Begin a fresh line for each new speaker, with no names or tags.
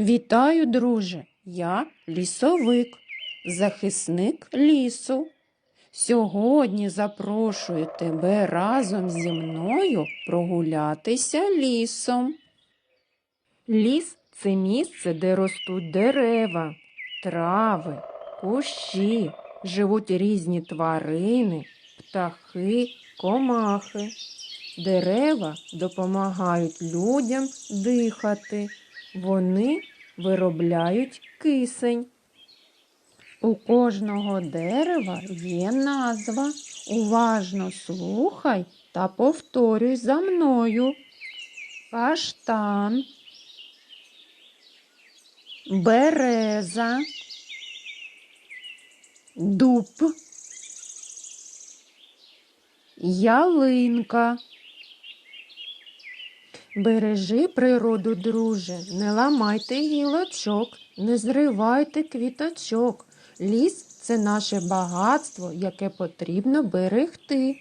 Вітаю, друже! Я лісовик, захисник лісу. Сьогодні запрошую тебе разом зі мною прогулятися лісом. Ліс це місце, де ростуть дерева, трави, кущі, живуть різні тварини, птахи, комахи. Дерева допомагають людям дихати. Вони виробляють кисень. У кожного дерева є назва. Уважно слухай та повторюй за мною. Каштан, береза, дуб, ялинка. Бережи природу, друже, не ламайте гілочок, не зривайте квіточок. Ліс це наше багатство, яке потрібно берегти.